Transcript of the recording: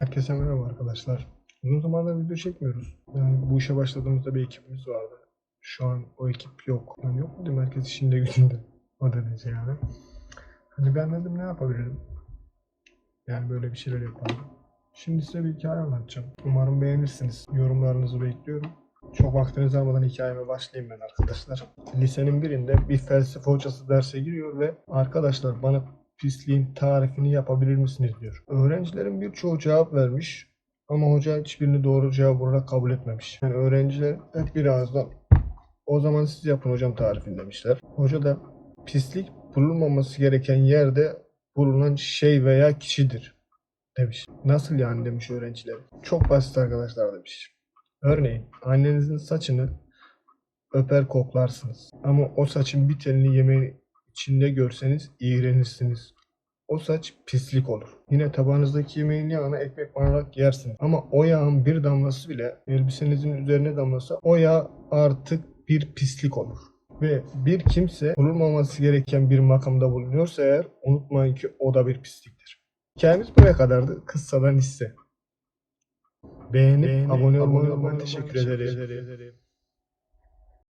Herkese merhaba arkadaşlar. Uzun zamandır video çekmiyoruz. Yani bu işe başladığımızda bir ekibimiz vardı. Şu an o ekip yok. Yani yok mu diyeyim herkes işinde gücünde. O derece yani. Hani ben dedim ne yapabilirim? Yani böyle bir şeyler yapalım. Şimdi size bir hikaye anlatacağım. Umarım beğenirsiniz. Yorumlarınızı bekliyorum. Çok vaktinizi almadan hikayeme başlayayım ben arkadaşlar. Lisenin birinde bir felsefe hocası derse giriyor ve arkadaşlar bana pisliğin tarifini yapabilir misiniz diyor. Öğrencilerin birçoğu cevap vermiş ama hoca hiçbirini doğru cevap olarak kabul etmemiş. Yani öğrenciler hep bir ağızdan o zaman siz yapın hocam tarifini demişler. Hoca da pislik bulunmaması gereken yerde bulunan şey veya kişidir demiş. Nasıl yani demiş öğrenciler. Çok basit arkadaşlar demiş. Örneğin annenizin saçını öper koklarsınız. Ama o saçın bir telini yemeğin içinde görseniz iğrenirsiniz. O saç pislik olur. Yine tabağınızdaki yemeğin yağını ekmek banarak yersiniz. Ama o yağın bir damlası bile elbisenizin üzerine damlasa o yağ artık bir pislik olur. Ve bir kimse bulunmaması gereken bir makamda bulunuyorsa eğer unutmayın ki o da bir pisliktir. Hikayemiz buraya kadardı. Kıssadan hisse. Beğenip, abone olmayı unutmayın. Teşekkür ederim.